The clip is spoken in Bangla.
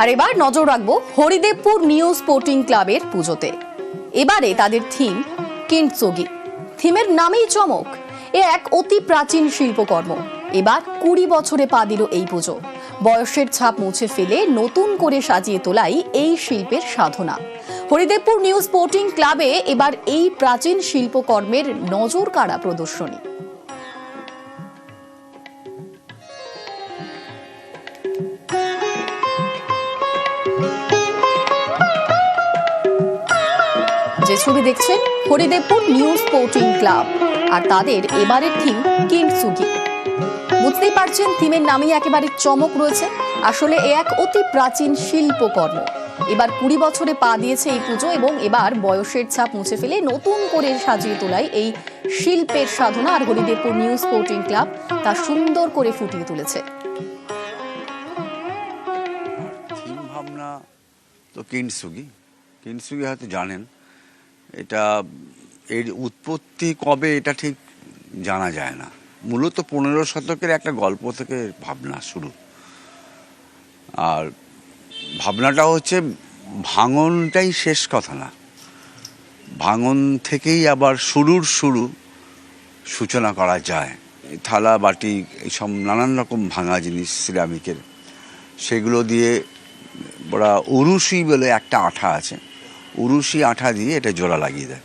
আর এবার নজর রাখব হরিদেবপুর নিউ স্পোর্টিং ক্লাবের পুজোতে। এবারে তাদের থিম কিন্টসোগি। থিমের নামেই চমক। এ এক অতি প্রাচীন শিল্পকর্ম। এবার কুড়ি বছরে পা দিল এই পুজো। বয়সের ছাপ মুছে ফেলে নতুন করে সাজিয়ে তোলাই এই শিল্পের সাধনা। হরিদেবপুর নিউ স্পোর্টিং ক্লাবে এবার এই প্রাচীন শিল্পকর্মের নজর কাড়া প্রদর্শনী। যে ছবি দেখছেন হরিদেবপুর নিউ স্পোর্টিং ক্লাব আর তাদের এবারের থিম কিনসুগি বুঝতেই পারছেন থিমের নামেই একেবারে চমক রয়েছে। আসলে এ এক অতি প্রাচীন শিল্পকর্ম। এবার কুড়ি বছরে পা দিয়েছে এই পুজো এবং এবার বয়সের ছাপ মুছে ফেলে নতুন করে সাজিয়ে তোলাই এই শিল্পের সাধনা আর হরিদেবপুর নিউ স্পোর্টিং ক্লাব তা সুন্দর করে ফুটিয়ে তুলেছে। তো কিনসুগি। কিনসুগি হয়তো জানেন। এটা এর উৎপত্তি কবে এটা ঠিক জানা যায় না। মূলত পনেরো শতকের একটা গল্প থেকে ভাবনা শুরু। আর ভাবনাটা হচ্ছে ভাঙনটাই শেষ কথা না। ভাঙন থেকেই আবার শুরুর শুরু সূচনা করা যায়। থালা, বাটি, এইসব নানান রকম ভাঙা জিনিস, সিরামিকের। সেগুলো দিয়ে ওরা উরুশি বলে একটা আঠা আছে। উরুশি আঠা দিয়ে এটা জোড়া লাগিয়ে দেয়।